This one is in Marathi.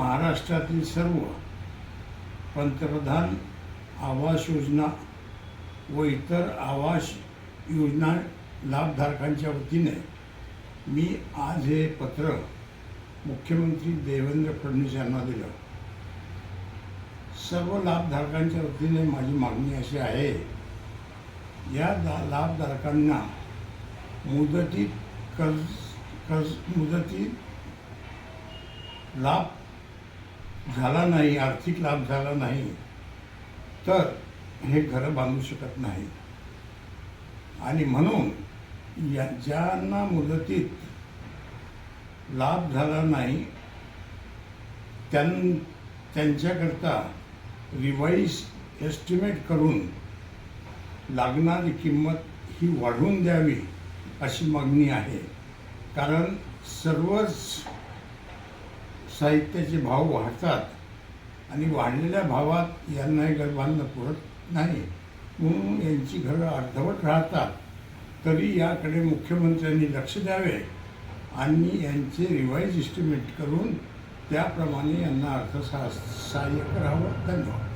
महाराष्ट्रातील सर्व पंतप्रधान आवास योजना व इतर आवास योजना लाभधारकांच्या वतीने मी आज हे पत्र मुख्यमंत्री देवेंद्र फडणवीस यांना दिलं. सर्व लाभधारकांच्या वतीने माझी मागणी अशी आहे या दा- लाभधारकांना मुदतीत कर्ज कर्ज मुदतीत लाभ झाला नाही आर्थिक लाभ झाला नाही तर हे घरं बांधू शकत नाही. आणि म्हणून या ज्यांना मुदतीत लाभ झाला नाही त्यां त्यांच्याकरता रिवाईज एस्टिमेट करून लागणारी किंमत ही वाढवून द्यावी अशी मागणी आहे. कारण सर्वच साहित्याचे भाव वाढतात आणि वाढलेल्या भावात यांनाही हे पुरत नाही. म्हणून यांची घरं अर्धवट राहतात. तरी याकडे मुख्यमंत्र्यांनी लक्ष द्यावे आणि यांचे रिवाईज इस्टिमेट करून त्याप्रमाणे यांना अर्थसहा सहाय्य करावं. धन्यवाद.